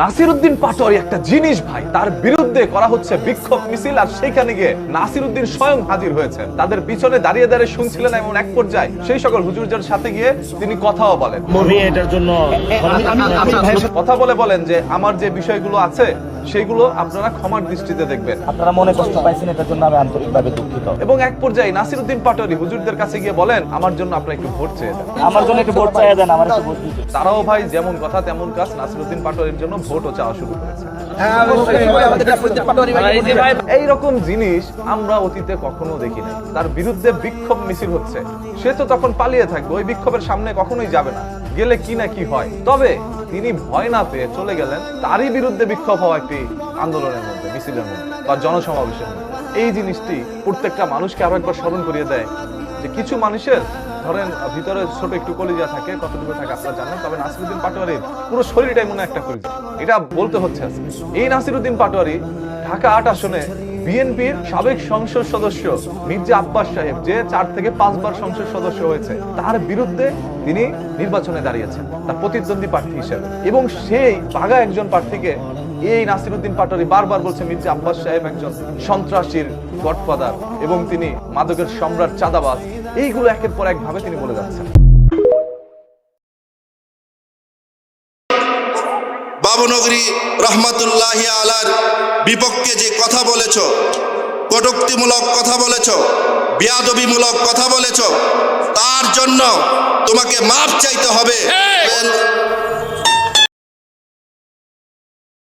নাসির উদ্দিন পাটোয়ারি একটা জিনিস ভাই তার বিরুদ্ধে করা হচ্ছে বিক্ষোভ মিছিল আর সেখানে গিয়ে নাসিরুদ্দিন স্বয়ং হাজির হয়েছে তাদের পিছনে দাঁড়িয়ে দাঁড়িয়ে শুনছিলেন এমন এক পর্যায়ে। সেই সকল হুজুরদের সাথে গিয়ে তিনি কথাও বলেন। আমি এটার জন্য কথা বলে বলেন যে আমার যে বিষয়গুলো আছে সেইগুলো আপনারা ক্ষমার দৃষ্টিতে দেখবেন। আপনারা মনে কষ্ট পাইছেন এটার জন্য আমি আন্তরিকভাবে দুঃখিত। এবং এক পর্যায়ে নাসির উদ্দিন পাটোয়ারি হুজুরদের কাছে গিয়ে বলেন আমার জন্য আপনারা একটু ভোট চেয়ে দেন। আমার জন্য একটু ভোট চাইয়া দেন আমার একটু ভোট দিতে। তারাও ভাই যেমন কথা তেমন কাজ নাসিরুদ্দিন পাটোয়ারির জন্য ভোটও চাওয়া শুরু করেছে। এই রকম জিনিস আমরা অতীতে কখনো দেখি নাই। তার বিরুদ্ধে বিক্ষোভ মিছিল হচ্ছে। সে তো তখন পালিয়ে থাকবে ওই বিক্ষোভের সামনে কখনোই যাবে না। গেলে কি না কি হয়। তবে তিনি ভয় না পেয়ে চলে গেলেন তারই বিরুদ্ধে বিক্ষোভ হওয়া একটি আন্দোলনের মধ্যে, মিছিলের মধ্যে বা জনসমাবেশের মধ্যে। এই জিনিসটি প্রত্যেকটা মানুষকে আরও একবার স্মরণ করিয়ে দেয় যে কিছু মানুষের, ধরেন ভিতরে ছোট একটু কলিজা থাকে, কতটুকু থাকে আপনারা জানেন, তবে নাসিরুদ্দিন পাটোয়ারির পুরো শরীরটাই মনে একটা কলিজা। এটা বলতে হচ্ছে এই নাসিরুদ্দিন পাটোয়ারি ঢাকা আট আসনে বিএনপির সাবেক সংসদ সদস্য মির্জা আব্বাস সাহেব, যে চার থেকে পাঁচবার সংসদ সদস্য হয়েছে, তার বিরুদ্ধে তিনি নির্বাচনে দাঁড়িয়েছেন, তার প্রতিদ্বন্দ্বী প্রার্থী হিসেবে। এবং সেই বাঘা একজন প্রার্থীকে এই নাসিরুদ্দিন পাটোয়ারি বারবার বলছে, মির্জা আব্বাস সাহেব একজন সন্ত্রাসীর গডফাদার এবং তিনি মাদকের সম্রাট চাঁদাবাজ। এইগুলো একের পর এক ভাবে তিনি বলে যাচ্ছেন। বাবনগরী রহমাতুল্লাহ আলার বিপক্ষে যে কথা বলেছ কটুক্তিমূলক কথা বলেছ বিয়াদবিমূলক কথা বলেছ তার জন্য তোমাকে মাপ চাইতে হবে।